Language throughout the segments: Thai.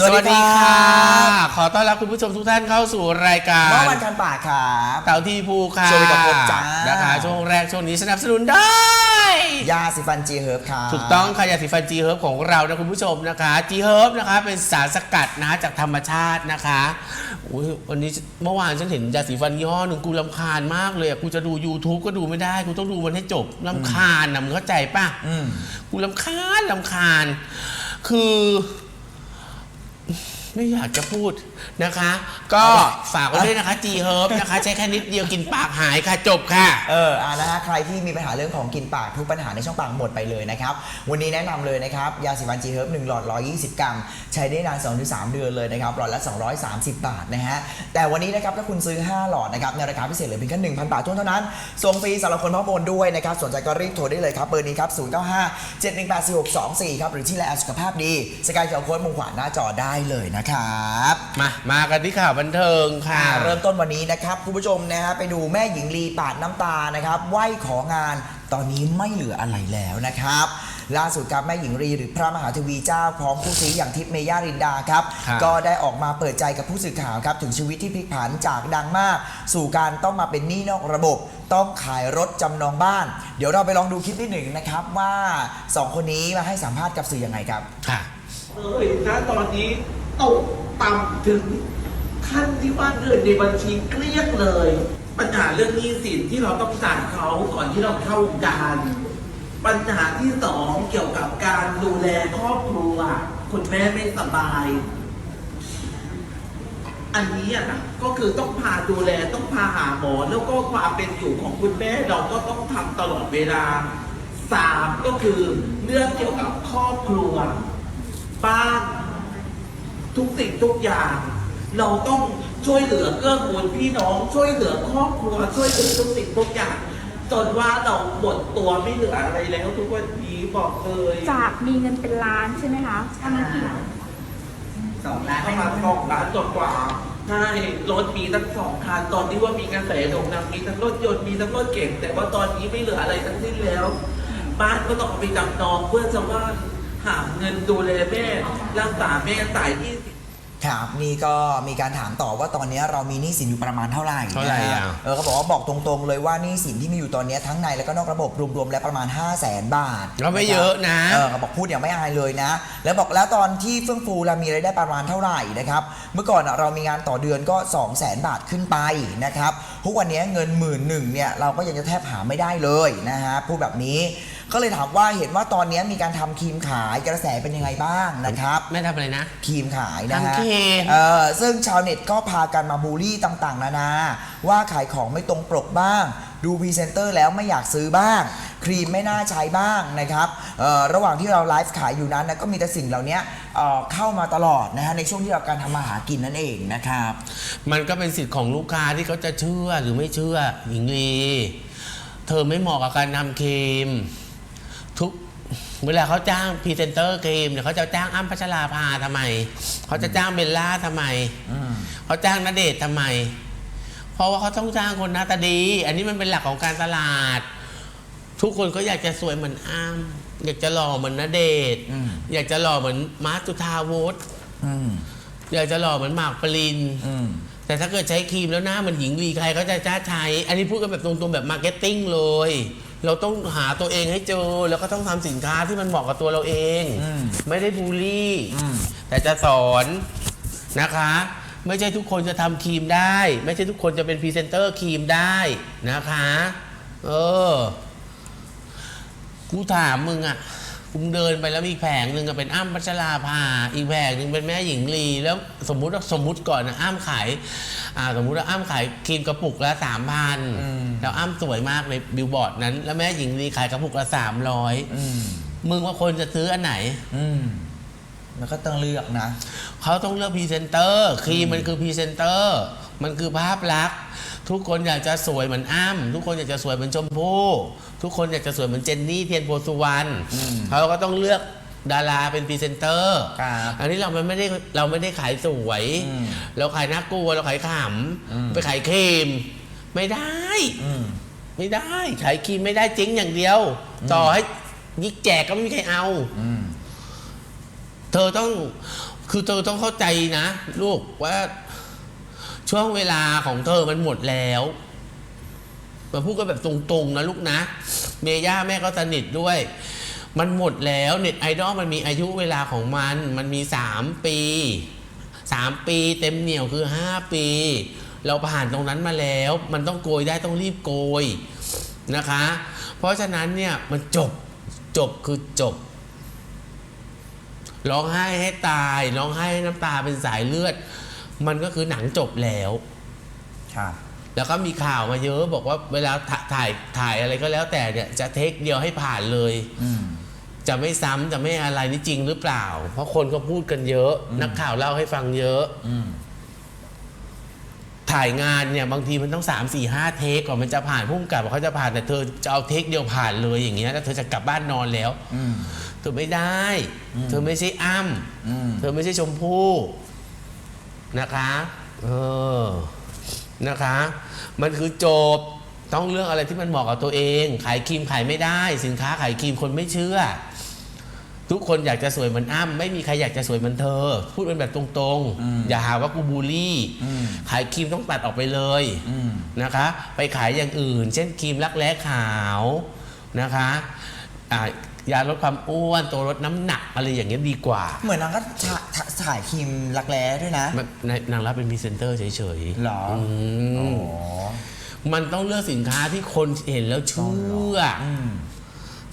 สวัสดีค่ะ ขอต้อนรับคุณผู้ชมทุกท่านเข้าสู่รายการเมื่อวันคันปากครับเต่าทีภูค่ะสวัสดีครับผมจ้านนะคะช่วงแรกช่วงนี้สนับสนุนได้ ยาสีฟันจีเฮิร์บครับถูกต้องค่ะยาสีฟันจีเฮิร์บของเรานะคุณผู้ชมนะคะจีเฮิร์บนะคะเป็นสารสกัดนะจากธรรมชาตินะคะอุ๊ยวันนี้เมื่อวานฉันเห็นยาสีฟันยี่ห้อหนึ่งกูรำคาญมากเลยอะกูจะดู YouTube ก็ดูไม่ได้กูต้องดูมันให้จบรำคาญนะมึงเข้าใจป่ะอืมกูลำคาญลำคาญ คือ ไม่อยากจะพูด นะคะ ก็ฝากไว้ด้วยนะคะ G Herb นะคะ ใช้แค่นิดเดียวกินปากหายค่ะจบค่ะ เอออ่านะฮะใครที่มีปัญหาเรื่องของกินปากทุกปัญหาในช่องปากหมดไปเลยนะครับ วันนี้แนะนำเลยนะครับ ยาสีฟันจีเฮิร์บ1หลอด 120 กรัม ใช้ได้นาน 2-3 เดือนเลยนะครับ หลอดละ 230 บาทนะฮะ แต่วันนี้นะครับถ้าคุณซื้อ 5 หลอดนะครับในราคาพิเศษเหลือเพียงแค่1,000 บาทเท่านั้น ส่งฟรีสำหรับคนพ่อโอนด้วยนะครับ สนใจก็รีบโทรได้เลยครับ เบอร์นี้ครับ 095 718 4624 ครับ หรือที่ไลน์แอดสุขภาพดี สกายเขียวโค้ดมุมขวาหน้าจอได้เลยนะครับ มามากันที่ข่าวบันเทิงค่ะ อ่าเริ่มต้นวันนี้นะครับ คุณผู้ชมนะฮะไปดูแม่หญิงลีปาดน้ำตานะครับไหว้ของานตอนนี้ไม่เหลืออะไรแล้วนะครับ ล่าสุดครับแม่หญิงลีหรือพระมหาเทวีเจ้าพร้อมผู้ซีอย่างทิพย์เมย่ารินดาครับ ครับ ก็ได้ออกมาเปิดใจกับผู้สื่อข่าวครับ ถึงชีวิตที่พลิกผันจากดังมาก สู่การต้องมาเป็นหนี้นอกระบบ ต้องขายรถจำนองบ้าน เดี๋ยวเราไปลองดูคลิปที่หนึ่งนะครับว่าสองคนนี้มาให้สัมภาษณ์กับสื่อยังไงครับ ค่ะ เอ้ยนะตอนนี้ ตกต่ำถึงขั้นที่ว่าเงินในบัญชีเกลี้ยงเลย ปัญหาเรื่องหนี้สินที่เราต้องจ่ายเขาก่อนที่เราเข้าวงการปัญหาที่สองเกี่ยวกับการดูแลครอบครัวคุณแม่ไม่สบาย อันนี้อะนะก็คือต้องพาดูแลต้องพาหาหมอแล้วก็ความเป็นอยู่ของคุณแม่เราก็ต้องทำตลอดเวลาสามก็คือเรื่องเกี่ยวกับครอบครัวบ้าน ทุกสิ่งทุกอย่าง เราต้องช่วยเหลือเกื้อกูลพี่น้องช่วยเหลือครอบครัวช่วยเหลือทุกสิ่งทุกอย่าง จนว่าเราหมดตัวไม่เหลืออะไรแล้ว ทุกวันนี้บอกเลยจากมีเงินเป็นล้านใช่ไหมคะตอนนั้นกี่ล้านสองล้านประมาณสองล้านกว่าๆใช่รถมีตั้งสองคันตอนที่ว่ามีกระแสโด่งดังมีทั้งรถยนต์มีทั้งรถเก่งแต่ว่าตอนนี้ไม่เหลืออะไรทั้งสิ้นแล้วบ้านก็ต้องเอาไปจำนองเพื่อจะว่าหาเงินดูแลแม่รักษาแม่จ่ายที่ ครับนี่ก็มีการถามต่อว่าตอนนี้เรามีหนี้สินอยู่ประมาณเท่าไหร่เท่าไหร่นะฮะอะ เออเขาบอกว่าบอกตรงๆเลยว่าหนี้สินที่มีอยู่ตอนนี้ทั้งในและก็นอกระบบรวมๆแล้วประมาณ 5 0 0แสนบาทก็ไม่เยอะนะเออเขาบอกพูดอย่างไม่อายเลยนะ แล้วบอกแล้วตอนที่เฟื่องฟูเรามีรายได้ประมาณเท่าไหร่นะครับเมื่อก่อนอะเรามีงานต่อเดือนก็ 2 0 0แสนบาทขึ้นไปนะครับทุกวันนี้เงินหมื่นหนึ่งเนี่ยเราก็ยังจะแทบหาไม่ได้เลยนะฮะพูดแบบนี้ ก็เลยถามว่าเห็นว่าตอนนี้มีการทำครีมขายกระแสเป็นยังไงบ้างนะครับแม่ทำอะไรนะ ครีมขายนะฮะทำครีม เออซึ่งชาวเน็ตก็พากันมาบูลลี่ต่างๆ นานา ว่าขายของไม่ตรงปกบ้าง ดูพรีเซนเตอร์แล้วไม่อยากซื้อบ้าง ครีมไม่น่าใช้บ้างนะครับเอ่อระหว่างที่เราไลฟ์ขายอยู่นั้นนะก็มีแต่สิ่งเหล่านี้เอ่อเข้ามาตลอดนะฮะในช่วงที่เราการทำมาหากินนั่นเองนะครับ มันก็เป็นสิทธิ์ของลูกค้าที่เขาจะเชื่อหรือไม่เชื่อหญิงลี เธอไม่เหมาะกับการทำครีม ทุกเวลาเขาจ้างพรีเซนเตอร์ครีมเนี่ยเขาจะจ้างอ้ำพัชราภาทำไม เขาจะจ้างเบลล่าทำไมเขาจ้างณเดชน์ทำไม เพราะว่าเขาต้องจ้างคนหน้าตาดี อันนี้มันเป็นหลักของการตลาด ทุกคนก็อยากจะสวยเหมือนอ้ำอยากจะหล่อเหมือนณเดชน์อืม อยากจะหล่อเหมือนมาร์คจุธาวุฒิอืมอยากจะหล่อเหมือนหมากปริน อืม แต่ถ้าเกิดใช้ครีมแล้วหน้ามันหญิงลีใครก็จะจ้าใช้ อันนี้พูดกันแบบตรงๆแบบมาร์เก็ตติ้งเลย เราต้องหาตัวเองให้เจอ แล้วก็ต้องทำสินค้าที่มันเหมาะกับตัวเราเอง อืมไม่ได้บูลลี่ อืม แต่จะสอนนะคะ ไม่ใช่ทุกคนจะทำครีมได้ ไม่ใช่ทุกคนจะเป็นพรีเซนเตอร์ครีมได้นะคะ เออ กูถามมึงอะ กูเดินไปแล้วมีอีกแผงหนึ่งอะเป็นอ้ำพัชราภาอีกแผงหนึ่งเป็นแม่หญิงลี แล้วสมมุติว่าสมมุติก่อนนะอ้ำขายอ่าสมมุติว่าอ้ำขายครีมกระปุกละสามพันอืมแล้วอ้ำสวยมากในบิลบอร์ดนั้น แล้วแม่หญิงลีขายกระปุกละสามร้อยอืมมึงว่าคนจะซื้ออันไหน อืมแล้วก็ต้องเลือกนะ เขาต้องเลือกพรีเซนเตอร์ครีมมันคือพรีเซนเตอร์ มันคือภาพลักษณ์ ทุกคนอยากจะสวยเหมือนอ้ำทุกคนอยากจะสวยเหมือนชมพู่ทุกคนอยากจะสวยเหมือนเจนนี่เทียนโพสุวรรณอืมเขาก็ต้องเลือกดาราเป็นพรีเซนเตอร์ครับอันนี้เรามันไม่ได้เราไม่ได้ขายสวยอืมเราขายน่ากลัวเราขายขอืมำไปขายครีมไม่ได้อืมไม่ได้ขายครีมไม่ได้จริงอย่างเดียว ต่อให้ยิกแจกก็ไม่มีใครเอาอืมเธอต้องคือเธอต้องเข้าใจนะ ลูกว่า ช่วงเวลาของเธอมันหมดแล้วมาพูดกันแบบตรงๆนะลูกนะ เมย่าแม่ก็สนิทด้วย มันหมดแล้วเน็ตไอดอลมันมีอายุเวลาของมัน มันมีสามปีสามปีเต็มเหนียวคือห้าปี เราผ่านตรงนั้นมาแล้ว มันต้องโกยได้ต้องรีบโกยนะคะ เพราะฉะนั้นเนี่ยมันจบจบคือจบร้องไห้ให้ตายร้องไห้ให้น้ำตาเป็นสายเลือด มันก็คือหนังจบแล้ว ครับแล้วก็มีข่าวมาเยอะบอกว่าเวลาถ่าถ่ายถ่ายอะไรก็แล้วแต่เนี่ยจะเทคเดียวให้ผ่านเลย อืม จะไม่ซ้ำจะไม่อะไรนี่จริงหรือเปล่า เพราะคนก็พูดกันเยอะ นักข่าวเล่าให้ฟังเยอะ อืม ถ่ายงานเนี่ยบางทีมันต้อง 3 4 5 เทคก่อนมันจะผ่านพุ่มกับเขาจะผ่านแต่เธอจะเอาเทคเดียวผ่านเลยอย่างเงี้ยแล้วเธอจะกลับบ้านนอนแล้ว อืม เธอไม่ได้อืมเธอไม่ใช่อ้ำอืม เธอไม่ใช่ชมพู่ นะคะเออนะคะ มันคือจบต้องเรื่องอะไรที่มันเหมาะกับตัวเอง ขายครีมขายไม่ได้ สินค้าขายครีมคนไม่เชื่อ ทุกคนอยากจะสวยเหมือนอ้ำไม่มีใครอยากจะสวยเหมือนเธอ พูดเป็นแบบตรงอืมๆอย่าหาว่ากูบูลลี่อืมขายครีมต้องตัดออกไปเลยอืมนะคะ ไปขายอย่างอื่น เช่นครีมรักแร้ขาวนะคะอ่า ยาลดความอ้วนตัวลดน้ำหนักอะไรอย่างเงี้ยดีกว่าเหมือนนางก็ถ่าถ่าถ่ายครีมรักแร้ด้วยนะมันในนางรับเป็นพรีเซนเตอร์เฉยๆหรออือ๋อมมันต้องเลือกสินค้าที่คนเห็นแล้วเชื่อออืม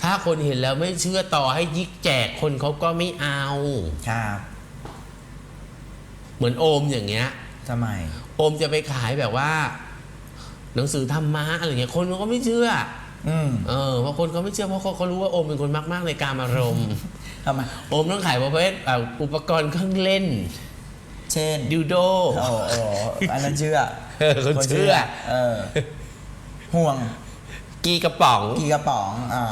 ถ้าคนเห็นแล้วไม่เชื่อต่อให้ยิกแจกคนเขาก็ไม่เอา ครับเหมือนโอมอย่างเงี้ย ทำไมโอมจะไปขายแบบว่า หนังสือธรรมะอะไรเงี้ยคนเขาก็ไม่เชื่อ อืมเออเพราะคนเขาไม่เชื่อเพราะเขาเขารู้ว่าโอมเป็นคนมาก ๆ ในการอารมณ์ทำไมโอมต้องขายประเภทอ่าอุปกรณ์เครื่องเล่นเช่นดิวโด โอ้โอ้อันนั้นเชื่อเออคนเชื่อ เออห่วง กีกระป๋อง กี่กระป๋องอ่า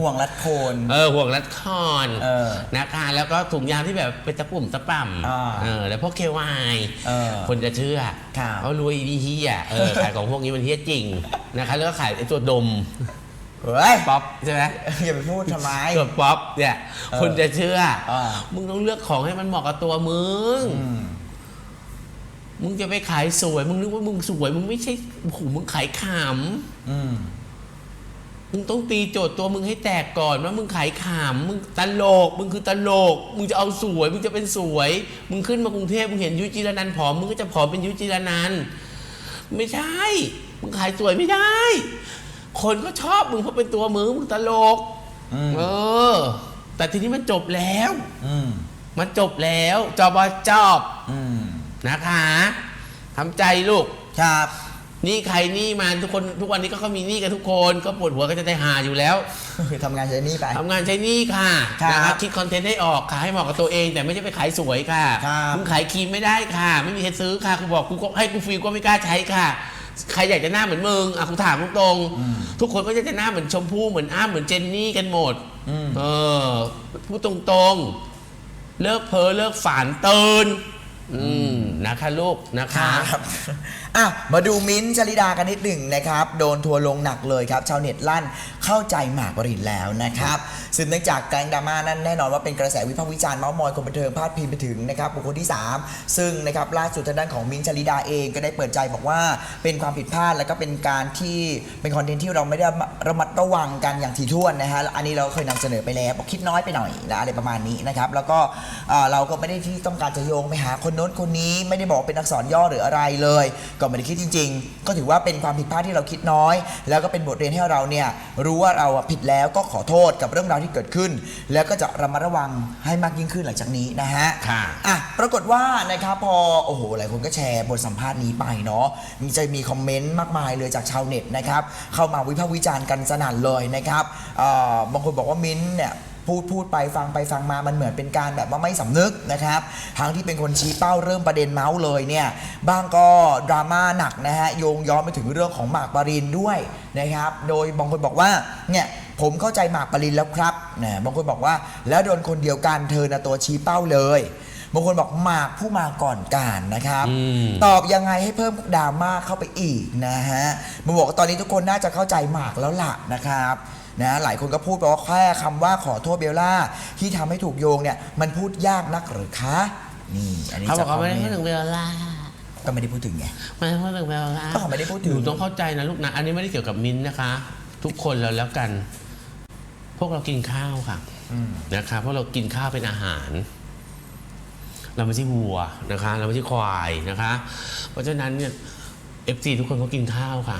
ห่วงรัดโคน เออห่วงรัดคอนเออนะคะแล้วก็ถุงยางที่แบบเป็นตะปุ่มตะป่ำอ่าเออแล้วพวกเควายเออคนจะเชื่อครับเขารวยดีเฮียเออขายของพวกนี้มันเฮียจริงนะคะแล้วก็ขายไอ้ตัวดมเฮ้ย ป๊อปใช่ไหม อย่าไปพูดทำไมตัวป๊อปเนี่ยเออคนจะเชื่ออามึงต้องเลือกของให้มันเหมาะกับตัวมึง อืม มึงจะไปขายสวย มึงนึกว่ามึงสวย มึงไม่ใช่โอ้โหมึงขายขอืมำมึงต้องตีโจทย์ตัวมึงให้แตกก่อนว่ามึงขายขำมึงตลก มึงคือตลก มึงจะเอาสวย มึงจะเป็นสวย มึงขึ้นมากรุงเทพมึงเห็นยุ้ยจิรนันท์ผอม มึงก็จะผอมเป็นยุ้ยจิรนันท์ไม่ใช่ มึงขายสวยไม่ได้ คนก็ชอบมึงเพราะเป็นตัวมึง มึงตลก อืมเออ แต่ทีนี้มันจบแล้ว อืมมันจบแล้วจอบอจอบ อืม นะคะทำใจลูก ครับหนี่ใครหนี่มาทุกคนทุกวันนี้ก็เขามีหนี้กันทุกคน ก็ปวดหัวก็จะได้หาอยู่แล้ว ทำงานใช้หนี่ไป ทำงานใช้หนี้ค่ะครับนะครับคิดคอนเทนต์ให้ออกขายให้เหมาะกับตัวเองแต่ไม่ใช่ไปขายสวยค่ะครับมึงขายครีมไม่ได้ค่ะ ไม่มีใครซื้อค่ะกูบอกกูก็ให้กูฟรีก็ไม่กล้าใช้ค่ะ ใครอยากจะหน้าเหมือนมึงอะกูถามตรงๆทุกคนก็จะหน้าเหมือนชมพู่เหมือนอ้ามเหมือนเจนนี่กันหมดอืม เออพูดตรงๆ เลิกเพ้อเลิกฝันเตือน อืมนะคะลูกนะคะ ครับ อะมาดูมิ้นท์ชลิดากันนิดหนึ่งนะครับ โดนทัวร์ลงหนักเลยครับ ชาวเน็ตลั่นเข้าใจหมากปรินแล้วนะครับซึ่งเนื่องจากแกงดราม่านั้นแน่นอนว่าเป็นกระแสวิพากษ์วิจารณ์เมาส์มอยคนบันเทิงพาดพิงไปถึงนะครับบุคคลที่ 3 ซึ่งนะครับล่าสุดทางด้านของมิ้นท์ชลิดาเองก็ได้เปิดใจบอกว่าเป็นความผิดพลาดแล้วก็เป็นการที่เป็นคอนเทนต์ที่เราไม่ได้ระมัดระวังกันอย่างถี่ถ้วนนะฮะอันนี้เราเคยนำเสนอไปแล้วบอกคิดน้อยไปหน่อยนะอะไรประมาณนี้นะครับแล้วก็เอ่อเราก็ไม่ได้ที่ต้องการจะโยงไปหาคนโน้นคนนี้ไม่ได้บอกเป็นอักษรย่อหรืออะไรเลยก็ไม่ได้คิดจริง ๆ ก็ถือว่าเป็นความผิดพลาดที่เราคิดน้อย แล้วก็เป็นบทเรียนให้เราเนี่ยรู้ว่าเราอะผิดแล้วก็ขอโทษกับเรื่องราวที่เกิดขึ้น แล้วก็จะระมัดระวังให้มากยิ่งขึ้นหลังจากนี้นะฮะค่ะอะปรากฏว่านะครับพอโอ้โหหลายคนก็แชร์บทสัมภาษณ์นี้ไปเนาะมีจะมีคอมเมนต์มากมายเลยจากชาวเน็ตนะครับเข้ามาวิพากษ์วิจารณ์กันสนั่นเลยนะครับเอ่อบางคนบอกว่ามิ้นท์เนี่ย พูดพูดไปฟังไปฟังมามันเหมือนเป็นการแบบว่าไม่สำนึกนะครับทั้งที่เป็นคนชี้เป้าเริ่มประเด็นเมาส์เลยเนี่ยบ้างก็ดราม่าหนักนะฮะโยงย้อนไปถึงเรื่องของหมากปรินด้วยนะครับโดยบางคนบอกว่าเนี่ยผมเข้าใจหมากปรินแล้วครับนะบางคนบอกว่าแล้วโดนคนเดียวกันเธอนะตัวชี้เป้าเลยบางคนบอกหมากผู้มาก่อนการนะครับอืมตอบยังไงให้เพิ่มดราม่าเข้าไปอีกนะฮะมันบอกว่าตอนนี้ทุกคนน่าจะเข้าใจหมากแล้วล่ะนะครับ นะหลายคนก็พูดไปว่าแค่คำว่าขอโทษเบลล่า ที่ทำให้ถูกโยงเนี่ยมันพูดยากนักหรือคะ นี่อันนี้เขาบอกจเขาไม่ได้คพูอดถึงเบลล่าก็ไม่ได้พูดถึงไง ไม่ได้พูดถึงเบลล่าก็เขาไม่ได้พูดถึง หนูต้องเข้าใจนะลูกนะอันนี้ไม่ได้เกี่ยวกับมิ้นท์นะคะ ทุกคนเราแล้วกัน พวกเรากินข้าวค่ะอืมนะคะเพราะเรากินข้าวเป็นอาหาร เราไม่ใช่วัวนะคะ เราไม่ใช่ควายนะคะ เพราะฉะนั้นเนี่ยเอฟซีทุกคนเขากินข้าวค่ะ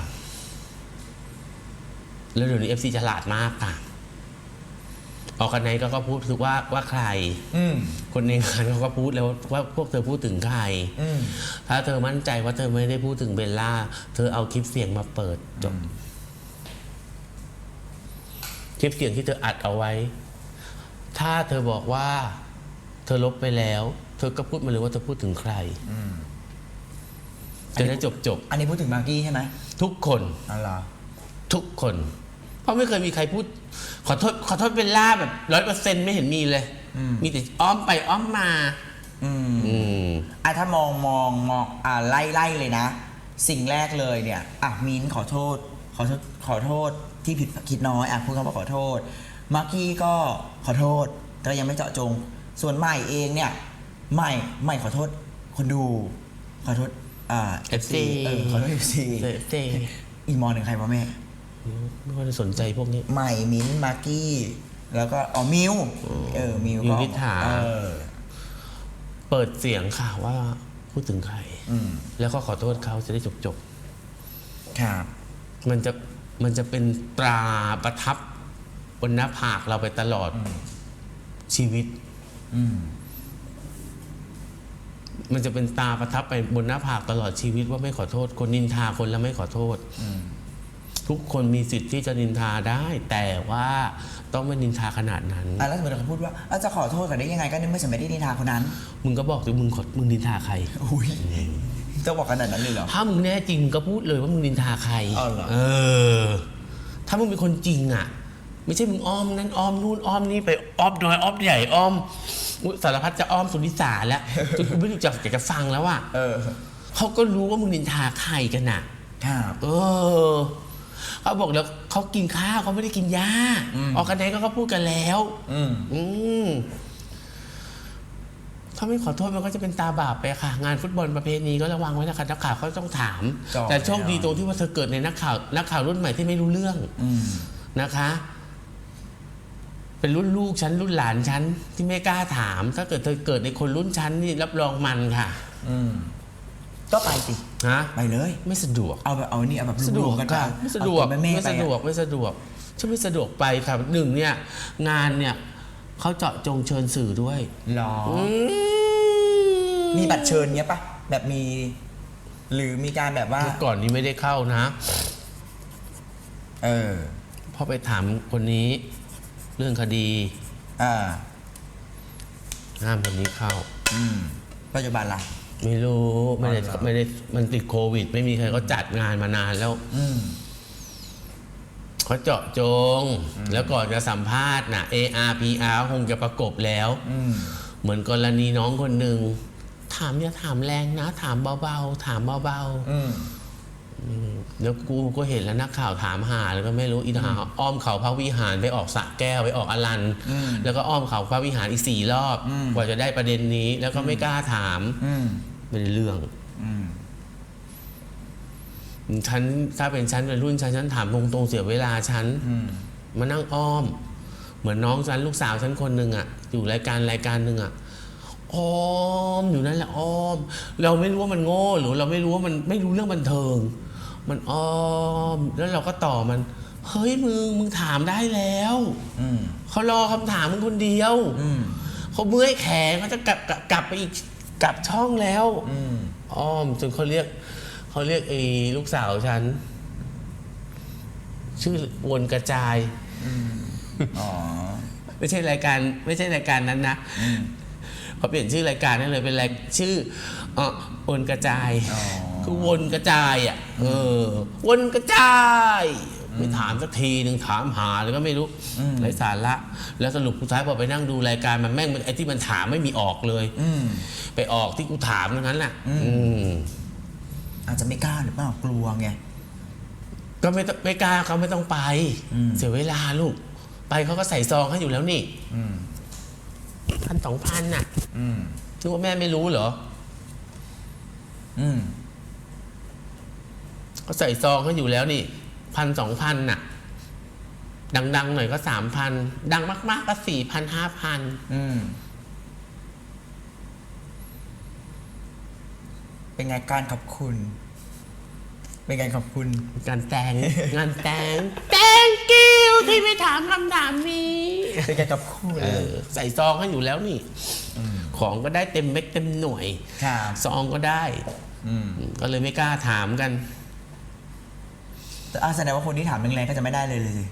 แล้วเดี๋ยวนี้เอฟซีฉลาดมากค่ะ ออกกันไหนก็ก็พูดถึงว่าว่าใคร อืมคนในงานเขาก็พูดแล้วว่าพวกเธอพูดถึงใคร อืมถ้าเธอมั่นใจว่าเธอไม่ได้พูดถึงเบลล่า เธอเอาคลิปเสียงมาเปิดจบคลิปเสียงที่เธออัดเอาไว้ ถ้าเธอบอกว่า เธอลบไปแล้ว เธอก็พูดมาเลยว่าเธอพูดถึงใคร อืมจะได้จบจบอันนี้พูดถึงมากกี้ใช่ไหม ๆทุกคน อ๋อเหรอ ทุกคน เพราะไม่เคยมีใครพูด ขอโทษขอโทษเบลล่าแบบร้อยเปอร์เซ็นต์ไม่เห็นมีเลย อืม มีแต่อ้อมไปอ้อมมา อืม อืม อะถ้ามองมองมองอ่าไล่ไล่เลยนะ สิ่งแรกเลยเนี่ยอะมินขอโทษ ขอโทษขอโทษที่ผิดคิดน้อยอะพูดคำว่าขอโทษมากกี้ก็ขอโทษ แต่ยังไม่เจาะจง ส่วนใหม่เองเนี่ยใหม่ใหม่ขอโทษคนดู ขอโทษอ่า FC เออขอโทษ FC เจ๊เจ๊อีกมอหนึ่งใครวะแม่ Mm. ไม่ค่อยได้สนใจพวกนี้ ใหม่มิ้นท์มากกี้ แล้วก็อ๋อมิวเออมิวมิก็วนิษฐา เออ เปิดเสียงค่ะว่าพูดถึงใคร อืม แล้วก็ขอโทษเขาจะได้จบจบครับๆมันจะมันจะเป็นตราประทับบนหน้าผากเราไปตลอดชีวิต อืม มันจะเป็นตาประทับไปบนหน้าผากตลอดชีวิตว่าไม่ขอโทษ คนนินทาคนแล้วไม่ขอโทษ อืม ทุกคนมีสิทธิ์ที่จะนินทาได้ แต่ว่าต้องไม่นินทาขนาดนั้นอะแล้วสมมติเขาพูดว่าอะจะขอโทษกันได้ยังไงก็ในเมื่อฉันไม่ได้นินทาคนนั้น มึงก็บอกสิมึงขอมึงนินทาใครอุ้ยต้องบอกขนาดนั้นเลยเหรอถ้ามึงแน่จริงมึงก็พูดเลยว่ามึงนินทาใครอ๋อเหรอเออ ถ้ามึงเป็นคนจริงอะ ไม่ใช่มึงอ้อมนั้นอ้อมนู่นอ้อมนี่ไปอ้อมน้อยอ้อมใหญ่อ้อมอุ๊ยสารพัดจะอ้อมสุนิสาแล้วจนกูไม่รู้จักอยากจะฟังแล้วอะเออเขาก็รู้ว่ามึงนินทาใครกันน่ะครับเออ เขาบอกแล้วเขากินข้าวเขาไม่ได้กินยาอืมออกกันไหนก็เขาพูดกันแล้ว อืม อืมถ้าไม่ขอโทษมันก็จะเป็นตาบาปไปค่ะ งานฟุตบอลประเภทนี้ก็ระวังไว้นะคะนักข่าวเขาต้องถามจ่อแต่โชคดีแล้วตรงที่ว่าเธอเกิดในนักข่าวนักข่าวรุ่นใหม่ที่ไม่รู้เรื่องอืม นะคะ เป็นรุ่นลูกฉันรุ่นหลานฉันที่ไม่กล้าถาม ถ้าเกิดเธอเกิดในคนรุ่นฉันนี่รับรองมันค่ะ อืม ก็ไปสิ ฮะไปเลย ไม่สะดวก เอาแบบเอานี่เอาแบบสะดวกรมๆกันค่ะปไม่สะดวกเอาตัวแม่ๆไม่ไปสะดวกไม่สะดวกฉันไม่สะดวกไปค่ะหนึ่งเนี่ยงานเนี่ยเขาเจาะจงเชิญสื่อด้วยหรออืมมีบัตรเชิญเนี้ยปะแบบมี หรือมีการแบบว่า เมื่อก่อนนี้ไม่ได้เข้านะ เออพอไปถามคนนี้ เรื่องคดีอ่าห้ามคนนี้เข้า อืมปัจจุบันล่ะ ไม่รู้ไม่ได้อ๋อเหรอไม่ได้มันติดโควิด ไม่มีใครก็จัดงานมานานแล้วอืม เขาเจาะจง แล้วก่อนจะสัมภาษณ์นะ ARPR คงจะประกบแล้ว อืม เหมือนกรณีน้องคนหนึ่งถามอย่าถามแรงนะ ถามเบาๆ ถามเบาอืม ๆ แล้วกูก็เห็นแล้วนักข่าวถามหาแล้วก็ไม่รู้อีทหาอ้อมเขาพระวิหารไปออกสระแก้วไปออกอลันอืมแล้วก็อ้อมเขาพระวิหารอีกสี่รอบอืมกว่าจะได้ประเด็นนี้ แล้วก็ไม่กล้าถามอืมไม่ได้เรื่องอืมฉันถ้าเป็นฉันเป็นรุ่นฉันฉันถามตรงๆเสียเวลาฉันอืมมานั่งอ้อม เหมือนน้องฉันลูกสาวฉันคนหนึ่งอะอยู่รายการรายการหนึ่งอะอ้อมอยู่นั่นแหละอ้อม เราไม่รู้ว่ามันโง่หรือเราไม่รู้ว่ามันไม่รู้เรื่องบันเทิง มันอ้อม แล้วเราก็ต่อมัน เฮ้ยมึงมึงถามได้แล้วอืมเขารอคำถามมึงคนเดียวอืมเขาเมื่อยแขนเขาจะกลับกลับกลับไปอีกกลับช่องแล้ว อืมอ้อมจนเขาเรียกเขาเรียกไอ้ลูกสาวฉัน ชื่อวนกระจาย อ๋อไม่ใช่รายการไม่ใช่รายการนั้นนะอืมเขาเปลี่ยนชื่อรายการนั่นเลยเป็นรายชื่อเออวนกระจาย อ๋อ คือวนกระจายอะเออ วนกระจายไม่ถามสักทีหนึ่งถามหาแล้วก็ไม่รู้อืมไร้สาระแล้วสรุปสุดท้ายพอไปนั่งดูรายการมันแม่งไอ้ที่มันถามไม่มีออกเลยอืมไปออกที่กูถามทั้งนั้นแหละอืมอืมอาจจะไม่กล้าหรือเปล่ากลัวไงก็ไม่ต้องไม่กล้าเขาไม่ต้องไปอืมเสียเวลาลูก ไปเขาก็ใส่ซองให้อยู่แล้วนี่อืมพันสองพันน่ะอืมนึกว่าแม่ไม่รู้เหรอ อืม เขาใส่ซองให้อยู่แล้วนี่พันสองพันน่ะ ดัง ๆ หน่อยก็สามพันดังมาก ๆ ก็สี่พันห้าพันอืม เป็นไงการขอบคุณ เป็นไงขอบคุณงานแต่ง งานแต่ง thank you ที่ไม่ถามคำถามนี้ เป็นไงขอบคุณเออ ใส่ซองให้อยู่แล้วนี่ ของก็ได้เต็มเม็ดเต็มหน่วย ครับ ซองก็ได้ อืม ก็เลยไม่กล้าถามกัน แต่อะแสดงว่าคนที่ถามแรงๆก็จะไม่ได้เลยเลยสิ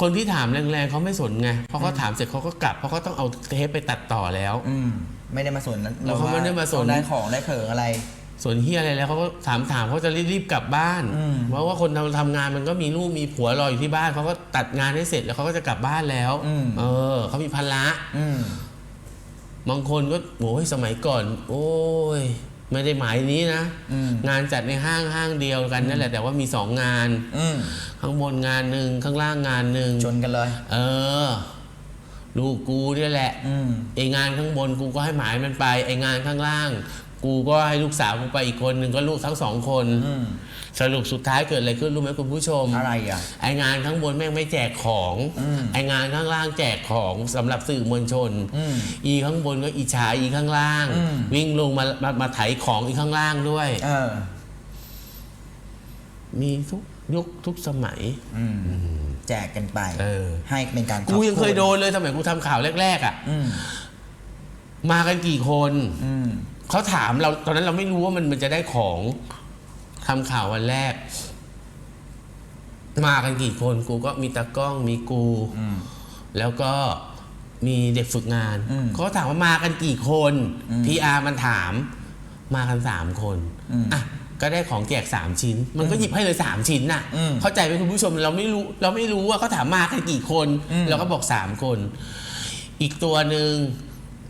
คนที่ถามแรงๆเขาไม่สนไงเพราะเขาถามเสร็จเขาก็กลับเพราะเขาต้องเอาเทปไปตัดต่อแล้ว อืม ไม่ได้มาสนนั้นแล้วเขาไม่ได้มาสน ได้ของได้เขิงอะไร ส่วนเฮียอะไรแล้วเขาก็ถามถามเขาจะรีบๆกลับบ้าน อืม เพราะว่าคนทำทำงานมันก็มีลูกมีผัวรออยู่ที่บ้านเขาก็ตัดงานให้เสร็จแล้วเขาก็จะกลับบ้านแล้วอืม เออเขามีภาระ อืม บางคนก็โอ้ยสมัยก่อน โอ้ย ไม่ได้หมายนี้นะอืมงานจัดในห้างห้างเดียวกันนั่นแหละแต่ว่ามีสองงานอืมข้างบนงานหนึ่งข้างล่างงานหนึ่งชนกันเลย เออ ลูกกูเนี่ยแหละอืมไองานข้างบนกูก็ให้หมายมันไปไองานข้างล่าง กูก็ให้ลูกสาวกูไปอีกคนหนึ่งก็ลูกทั้งสองคน อืมสรุปสุดท้ายเกิดอะไรขึ้นรู้ไหมคุณผู้ชม อะไรอะ ไองานข้างบนแม่งไม่แจกของ อืมไองานข้างล่างแจกของสำหรับสื่อมวลชน อืมอีข้างบนก็อิจฉาอีข้างล่าง อืม วิ่งลงมามามาไถของอีข้างล่างด้วย เออ มีทุกยุคทุกสมัย อืม แจกกันไป เออ ให้เป็นการกูยังเคยโดนนเลยสมัยกูทำข่าวแรก ๆ อะ อืม มากันกี่คน อืม เขาถามเราตอนนั้นเราไม่รู้ว่ามันมันจะได้ของทำข่าววันแรก มากันกี่คนกูก็มีตากล้องมีกู อืม แล้วก็มีเด็กฝึกงานอืมเขาถามว่ามากันกี่คนอืมพีอาร์มันถาม มากันสามคนอืมอะก็ได้ของแจกสามชิ้น มันก็หยิบให้เลยสามชิ้นน่ะ อืมเข้าใจไหมคุณผู้ชมเราไม่รู้ เราไม่รู้ว่าเขาถามมากันกี่คน อืม เราก็บอกสามคน อีกตัวหนึ่ง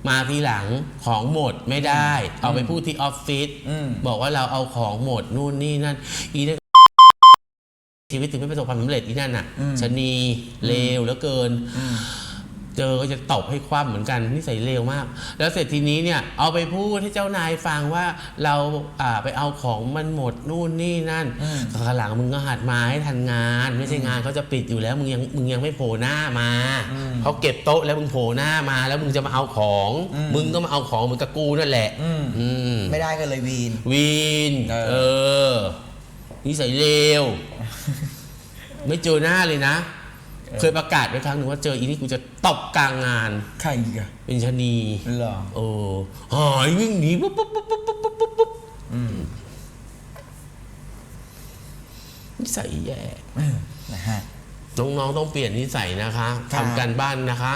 มาทีหลังของหมดไม่ได้ เอาไปพูดที่ออฟฟิศอืมบอกว่าเราเอาของหมดนู่นนี่นั่นอีนั่นชีวิตถึงไม่ประสบความสำเร็จอีนั่นน่ะอืมชะนีเลวเหลือเกินอืม เจอก็จะตบให้คว่ำเหมือนกันนิสัยเลวมาก แล้วเสร็จทีนี้เนี่ยเอาไปพูดให้เจ้านายฟังว่าเราอ่าไปเอาของมันหมดนู่นนี่นั่นอืมข้างหลังมึงก็หัดมาให้ทันงาน ไม่ใช่งานเขาจะปิดอยู่แล้วมึงยังมึงยังไม่โผล่หน้ามาอืมเขาเก็บโต๊ะแล้วมึงโผล่หน้ามา แล้วมึงจะมาเอาของอืมมึงก็มาเอาของเหมือนกับกูนั่นแหละอืมอืมไม่ได้กันเลยวีนวีนเออเออนิสัยเลวไม่เจอหน้าเลยนะ เคยประกาศไว้ครั้งหนึ่งว่าเจออีนี่กูจะตบกลางงาน ใครอีกอะเป็นชะนีเหรอโอ้หายวิ่งหนีปุ๊บปุ๊บปุ๊บปุ๊บปุ๊บปุ๊บปุ๊บปุ๊บอืมนิสัยแย่เออนะฮะน้องๆต้องเปลี่ยนนิสัยนะคะครับทำการบ้านนะคะ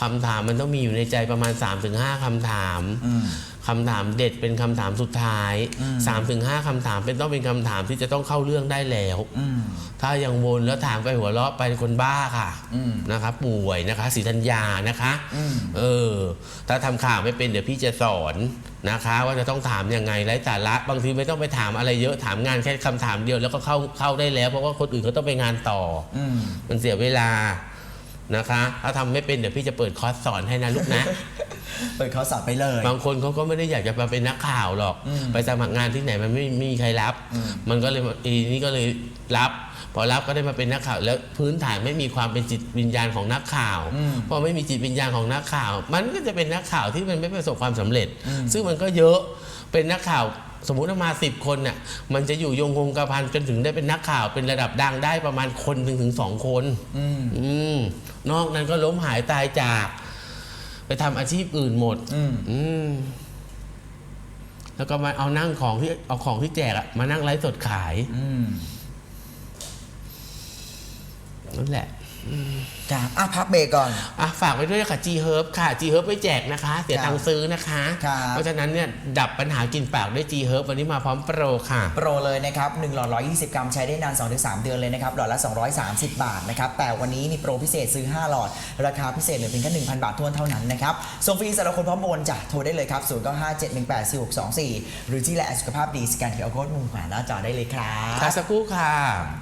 คำถามมันต้องมีอยู่ในใจประมาณ3-5คำถามอืม คำถามเด็ดเป็นคำถามสุดท้ายอืม3-5คำถามเป็นต้องเป็นคำถามที่จะต้องเข้าเรื่องได้แล้วอืมถ้ายังวนแล้วถามไปหัวเราะไปคนบ้าค่ะอืมนะคะป่วยนะคะสีธัญญานะคะอืมเออถ้าทำข่าวไม่เป็นเดี๋ยวพี่จะสอนนะคะ ว่าจะต้องถามยังไงไร้สาระบางทีไม่ต้องไปถามอะไรเยอะถามงานแค่คำถามเดียวแล้วก็เข้าเข้าได้แล้ว เพราะว่าคนอื่นเขาต้องไปงานต่ออืมมันเสียเวลา นะคะ ถ้าทำไม่เป็นเดี๋ยวพี่จะเปิดคอร์สสอนให้นะลูกนะ เปิดเขาสับไปเลย บางคนเขาก็ไม่ได้อยากจะมาเป็นนักข่าวหรอก อืมไปสมัครงานที่ไหนมันไม่ไม่มีใครรับ อืม มันก็เลยอีนี่ก็เลยรับ พอรับก็ได้มาเป็นนักข่าว แล้วพื้นฐานไม่มีความเป็นจิตวิญญาณของนักข่าว อืม พอไม่มีจิตวิญญาณของนักข่าว มันก็จะเป็นนักข่าวที่มันไม่ประสบความสำเร็จอืมซึ่งมันก็เยอะเป็นนักข่าว สมมุติว่ามาสิบคนน่ะมันจะอยู่ยงคงกระพันจนถึงได้เป็นนักข่าวเป็นระดับดังได้ประมาณคนหนึ่งถึงสองคนอืมอืมนอกนั้นก็ล้มหายตายจาก ไปทำอาชีพอื่นหมด อืม อืม แล้วก็มาเอานั่งของที่เอาของที่แจกอะมานั่งไลฟ์สดขายอืม นั่นแหละ จ้าอะพักเบรกก่อน อะฝากไว้ด้วยค่ะ G Herb ค่ะ G Herb ไม่แจกนะคะ เสียครับตังค์ซื้อนะคะ ครับ เพราะฉะนั้นเนี่ยดับปัญหากินปากด้วย G Herb วันนี้มาพร้อมโปรค่ะ โปรเลยนะครับ1หลอด 120 กรัมใช้ได้นาน 2-3 เดือนเลยนะครับหลอดละ 230 บาทนะครับแต่วันนี้มีโปรพิเศษซื้อ 5 หลอด ราคาพิเศษเหลือเพียงแค่1,000 บาททวนเท่านั้นนะครับส่งฟรีสำหรับคนพร้อมโอนจ้ะโทรได้เลยครับ0 9 5 7 1 8 4 6 2 4 หรือที่แลสุขภาพดีสแกนเคอร์โค้ดมุมขวาหน้าจอได้เลยครับ ค่ะสักครู่ค่ะ